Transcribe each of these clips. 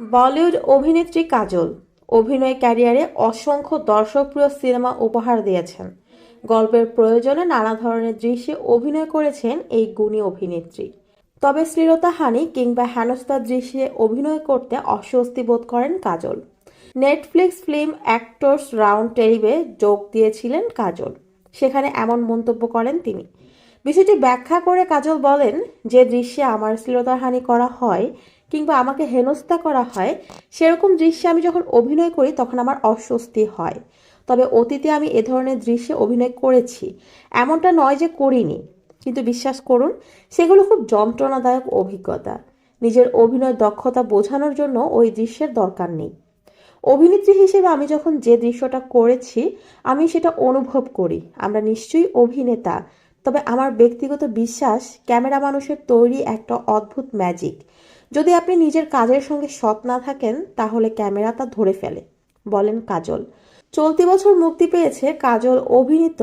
বলিউড অভিনেত্রী কাজল অভিনয় ক্যারিয়ারে অসংখ্য দর্শকপ্রিয় সিনেমা উপহার দিয়েছেন। গল্পের প্রয়োজনে নানা ধরনের দৃশ্যে অভিনয় করেছেন এই গুণী অভিনেত্রী। তবে শ্লীলতাহানি কিংবা হেনস্থার দৃশ্যে অভিনয় করতে অস্বস্তি বোধ করেন Kajol. Netflix film actors round টেরিবে যোগ দিয়েছিলেন কাজল। সেখানে এমন মন্তব্য করেন তিনি। বিষয়টি ব্যাখ্যা করে কাজল বলেন, যে দৃশ্যে আমার শ্লীলতাহানি করা হয় কিংবা আমাকে হেনস্থা করা হয়, সেরকম দৃশ্যে আমি যখন অভিনয় করি তখন আমার অস্বস্তি হয়। তবে অতীতে আমি এ ধরনের দৃশ্যে অভিনয় করেছি। এমনটা নয় যে করিনি, কিন্তু বিশ্বাস করুন, সেগুলো খুব যন্ত্রণাদায়ক অভিজ্ঞতা। নিজের অভিনয় দক্ষতা বোঝানোর জন্য ওই দৃশ্যের দরকার নেই। অভিনেত্রী হিসেবে আমি যখন যে দৃশ্যটা করেছি, আমি সেটা অনুভব করি। আমরা নিশ্চয়ই অভিনেতা, তবে আমার ব্যক্তিগত বিশ্বাস ক্যামেরা মানুষের তৈরি একটা অদ্ভুত ম্যাজিক যদি আপনি নিজের কাজের সঙ্গে সৎ না থাকেন, তাহলে ক্যামেরা তা ধরে ফেলে, বলেন কাজল। চলতি বছর মুক্তি পেয়েছে কাজল অভিনীত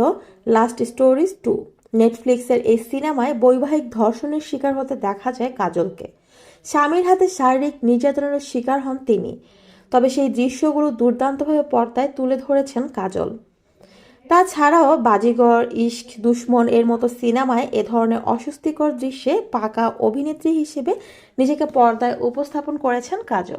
লাস্ট স্টোরিজ টু নেটফ্লিক্সের এই সিনেমায় বৈবাহিক ধর্ষণের শিকার হতে দেখা যায় কাজলকে। স্বামীর হাতে শারীরিক নির্যাতনের শিকার হন তিনি। তবে সেই দৃশ্যগুলো দুর্দান্তভাবে পর্দায় তুলে ধরেছেন কাজল। তাছাড়াও বাজিগর, ইশক, দুশ্মন এর মতো সিনেমায় এ ধরনের অস্বস্তিকর দৃশ্যে পাকা অভিনেত্রী হিসেবে নিজেকে পর্দায় উপস্থাপন করেছেন কাজল।